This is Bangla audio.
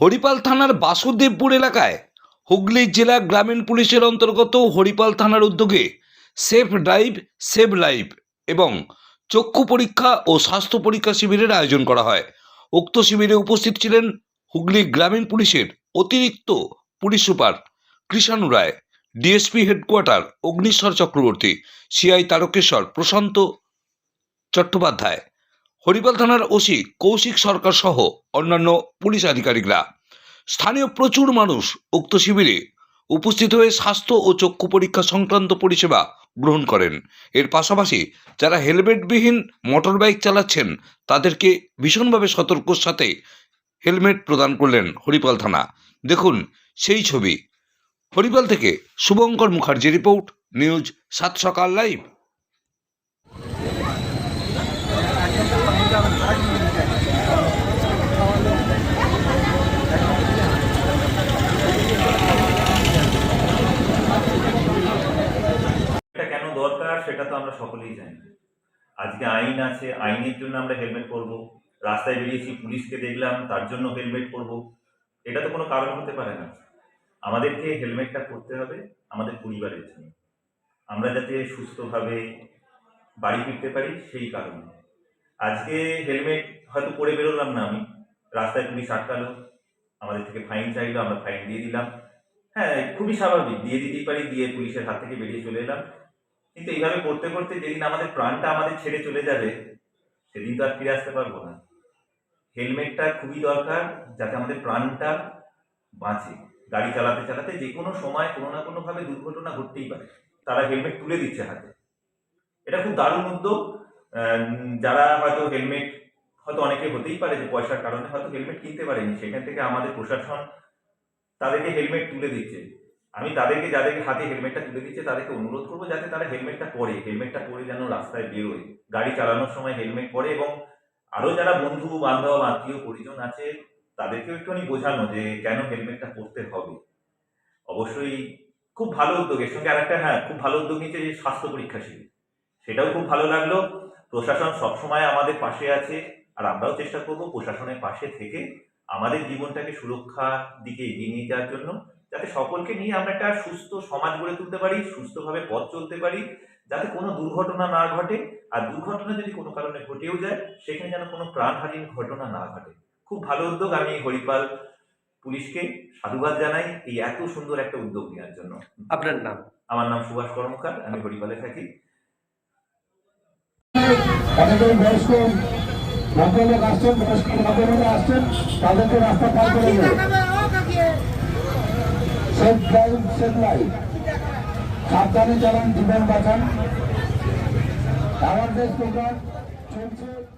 হরিপাল থানার বাসুদেবপুর এলাকায় হুগলি জেলা গ্রামীণ পুলিশের অন্তর্গত হরিপাল থানার উদ্যোগে সেফ ড্রাইভ, সেভ লাইফ এবং চক্ষু পরীক্ষা ও স্বাস্থ্য পরীক্ষা শিবিরের আয়োজন করা হয়। উক্ত শিবিরে উপস্থিত ছিলেন হুগলি গ্রামীণ পুলিশের অতিরিক্ত police super Krishanu Roy, DSP headquarter Agnishwar Chakraborty, CI Tarakeswar, Prashanta Chattopadhyay Haripal থানার ওসি কৌশিক সরকার সহ অন্যান্য পুলিশ আধিকারিকরা। স্থানীয় প্রচুর মানুষ উক্ত শিবিরে উপস্থিত হয়ে স্বাস্থ্য ও চক্ষু পরীক্ষা সংক্রান্ত পরিষেবা গ্রহণ করেন। এর পাশাপাশি যারা হেলমেটবিহীন মোটরবাইক চালাচ্ছেন, তাদেরকে ভীষণভাবে সতর্কর সাথে হেলমেট প্রদান করলেন হরিপাল থানা। দেখুন সেই ছবি। হরিপাল থেকে শুভঙ্কর মুখার্জি রিপোর্ট, নিউজ সাত সকাল লাইভ এটা কেন দরকার সেটা তো আমরা সকলেই জানি। আজকে আইন আছে, আইনের জন্য আমরা হেলমেট পরব, রাস্তায় বেরিয়েছি, পুলিশকে দেখলাম, তার জন্য হেলমেট পরব। এটা তো কোনো কারণ হতে পারে না। আমাদেরকে হেলমেটটা করতে হবে আমাদের পরিবারের জন্য। আমরা যাতে সুস্থভাবে বাড়ি ফিরতে পারি সেই কারণে। আজকে হেলমেট হয়তো পরে বেরোলাম না আমি। রাস্তায় পুলিশ আটকালো, আমাদের থেকে ফাইন চাইলো, আমরা ফাইন দিয়ে দিলাম। হ্যাঁ খুবই স্বাভাবিক, দিয়ে দিতেই পারি, দিয়ে পুলিশের হাত থেকে বেরিয়ে চলে এলাম। কিন্তু এইভাবে করতে করতে যেদিন আমাদের প্রাণটা আমাদের ছেড়ে চলে যাবে, সেদিন তো আর ফিরে আসতে পারব না। হেলমেটটা খুবই দরকার যাতে আমাদের প্রাণটা বাঁচে। গাড়ি চালাতে চালাতে যে কোনো সময় কোনো না কোনোভাবে দুর্ঘটনা ঘটতেই পারে। তারা হেলমেট তুলে দিচ্ছে হাতে। এটা খুব দারুণ উদ্যোগ। যারা হয়তো হেলমেট, হয়তো অনেকে হতেই পারে যে পয়সার কারণে হয়তো হেলমেট কিনতে পারেনি। সেখান থেকে আমাদের প্রশাসন তাদেরকে হেলমেট তুলে দিচ্ছে। আমি তাদেরকে, যাদেরকে হাতে হেলমেটটা তুলে দিচ্ছে তাদেরকে অনুরোধ করব যাতে তারা হেলমেটটা পরে হেলমেটটা পরে যেন রাস্তায় বেরোয়। গাড়ি চালানোর সময় হেলমেট পরে এবং আরও যারা বন্ধু, বান্ধব, আত্মীয়, পরিজন আছে, তাদেরকেও একটুখানি বোঝানো যে কেন হেলমেটটা পরতে হবে। অবশ্যই খুব ভালো উদ্যোগ। এর সঙ্গে আরেকটা হ্যাঁ খুব ভালো উদ্যোগ নিচ্ছে যে স্বাস্থ্য পরীক্ষা শিবির। সেটাও খুব ভালো লাগল। প্রশাসন সবসময় আমাদের পাশে আছে আর আমরাও চেষ্টা করব প্রশাসনের পাশে থেকে আমাদের জীবনটাকে সুরক্ষার দিকে এগিয়ে নিয়ে যাওয়ার জন্য। যাতে সকলকে নিয়ে আমরা একটা সুস্থ সমাজ গড়ে তুলতে পারি সুস্থভাবে পথ চলতে পারি যাতে কোনো দুর্ঘটনা না ঘটে। আর দুর্ঘটনা যদি কোনো কারণে ঘটেও যায় সেখানে যেন কোনো প্রাণহানির ঘটনা না ঘটে। খুব ভালো উদ্যোগ আমি হরিপাল পুলিশকে সাধুবাদ জানাই এই এত সুন্দর একটা উদ্যোগ নেওয়ার জন্য। আপনার নাম? আমার নাম সুভাষ কর্মকার আমি হরিপালে থাকি। অনেকেই বয়স্ক ভদ্রলোক আসছেন বয়স্ক ভদ্রলোক আসছেন তাদেরকে রাস্তা পার করে দেবে সেফ ড্রাইভ সেফ লাইফ সাবধানে চালান জীবন বাঁচান। অ্যাওয়ারনেস প্রোগ্রাম চলছে।